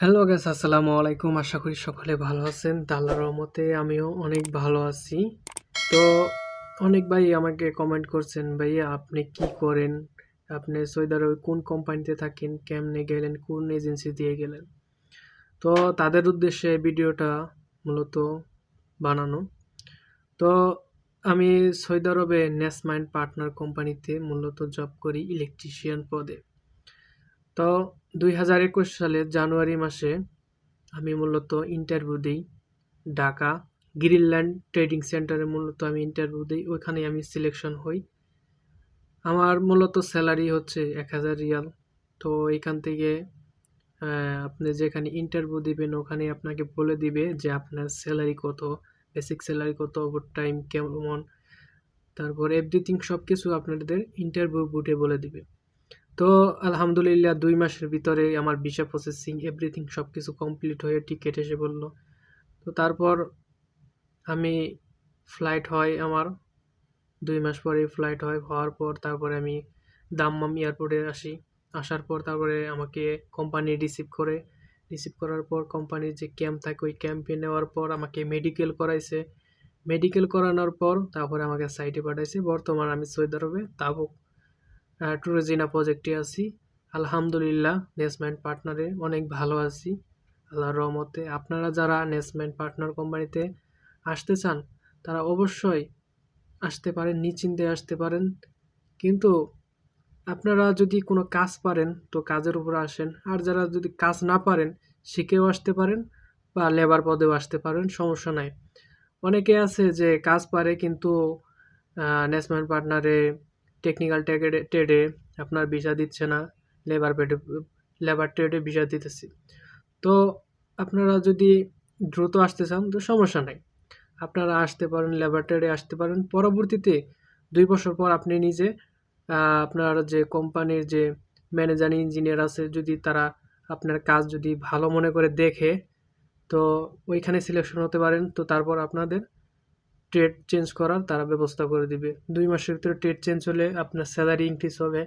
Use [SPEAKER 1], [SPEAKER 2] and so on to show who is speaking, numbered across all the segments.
[SPEAKER 1] Hello gas আসসালামু আলাইকুম। আশা করি সকলে ভালো আছেন। আল্লাহর রহমতে আমিও অনেক ভালো আছি। তো অনেক ভাই আমাকে কমেন্ট করছেন, ভাইয়া, আপনি কি করেন? আপনি সৌদি আরবে কোন কোম্পানিতে থাকেন? কেমনে গেলেন? কোন এজেন্সি দিয়ে গেলেন? তো তাদের উদ্দেশ্যে ভিডিওটা মূলত বানানো। তো আমি সৌদি আরবে নেসমাইন্ড পার্টনার কোম্পানিতে মূলত জব করি ইলেকট্রিশিয়ান পদে। তো দুই হাজার একুশ সালের জানুয়ারি মাসে আমি মূলত ইন্টারভিউ দিই ঢাকা গ্রিনল্যান্ড ট্রেডিং সেন্টারে মূলত আমি ইন্টারভিউ দিই। ওইখানে আমি সিলেকশন হই। আমার মূলত স্যালারি হচ্ছে এক হাজার রিয়াল। তো এখান থেকে আপনি যেখানে ইন্টারভিউ দিবেন, ওখানে আপনাকে বলে দিবে যে আপনার স্যালারি কত বেসিক স্যালারি কত ওভার টাইম কেমন। তারপর এভরিথিং সব কিছু আপনাদের ইন্টারভিউ বুটে বলে দিবে। তো আলহামদুলিল্লাহ দুই মাসের ভিতরে আমার ভিসা প্রসেসিং এভরিথিং সব কিছু কমপ্লিট হয়ে টিকিট এসে বলল তো তারপর আমি ফ্লাইট হয় আমার, দুই মাস পরে ফ্লাইট হয়, হওয়ার পর তারপরে আমি দাম্মাম এয়ারপোর্টে আসি। আসার পর তারপরে আমাকে কোম্পানি রিসিভ করে। রিসিভ করার পর কোম্পানির যে ক্যাম্প থাকে, ওই ক্যাম্পে নেওয়ার পর আমাকে মেডিকেল করাইছে। মেডিকেল করানোর পর তারপরে আমাকে সাইটে পাঠাইছে। বর্তমান আমি সৌদি আরবে, তাবুক। ট্যুরিজিনা প্রজেক্টে আছি। আলহামদুলিল্লাহ নেসমেন্ট পার্টনারে অনেক ভালো আছি। আল্লাহর রহমতে। আপনারা যারা নেসমেন্ট পার্টনার কোম্পানিতে আসতে চান, তারা অবশ্যই আসতে পারেন, নিশ্চিন্তে আসতে পারেন। কিন্তু আপনারা যদি কোনো কাজ পারেন, তো কাজের উপর আসেন। আর যারা যদি কাজ না পারেন শিখেও আসতে পারেন বা লেবার পদেও আসতে পারেন, সমস্যা নাই। অনেকে আছে যে কাজ পারে, কিন্তু নেসমেন্ট পার্টনারে টেকনিক্যাল ট্রেডে ট্রেডে আপনার ভিসা দিচ্ছে না লেবার পেডে লেবার ট্রেডে ভিসা দিতেছি। তো আপনারা যদি দ্রুত আসতে চান, তো সমস্যা নাই। আপনারা আসতে পারেন লেবার ট্রেডে আসতে পারেন। পরবর্তীতে দুই বছর পর আপনি নিজে আপনার যে কোম্পানির যে ম্যানেজার ইঞ্জিনিয়ার আছে, যদি তারা আপনার কাজ যদি ভালো মনে করে দেখে, তো ওইখানে সিলেকশন হতে পারেন। তো তারপর আপনাদের ট্রেড চেঞ্জ করার, তারা ব্যবস্থা করে দিবে। দুই মাসের ভিতরে ট্রেড চেঞ্জ হলে আপনার স্যালারি ইনক্রিজ হবে,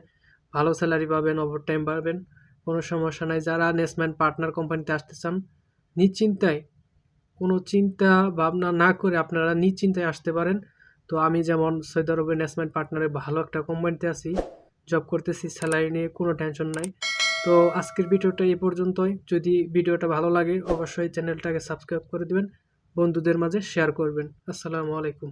[SPEAKER 1] ভালো স্যালারি পাবেন ওভার টাইম পাবেন, কোনো সমস্যা নাই। যারা নেসম্যান পার্টনার কোম্পানিতে আসতে চান, নিশ্চিন্তায়, কোনো চিন্তা ভাবনা না করে আপনারা নিশ্চিন্তায় আসতে পারেন। তো আমি যেমন সৌদি আরবের নেসম্যান পার্টনারে ভালো একটা কোম্পানিতে আছি জব করতেছি স্যালারি নিয়ে কোনো টেনশন নাই। তো আজকের ভিডিওটা এই পর্যন্তই। যদি ভিডিওটা ভালো লাগে, অবশ্যই চ্যানেলটাকে সাবস্ক্রাইব করে দেবেন। বন্ধুদের মাঝে শেয়ার করবেন। আসসালামু আলাইকুম।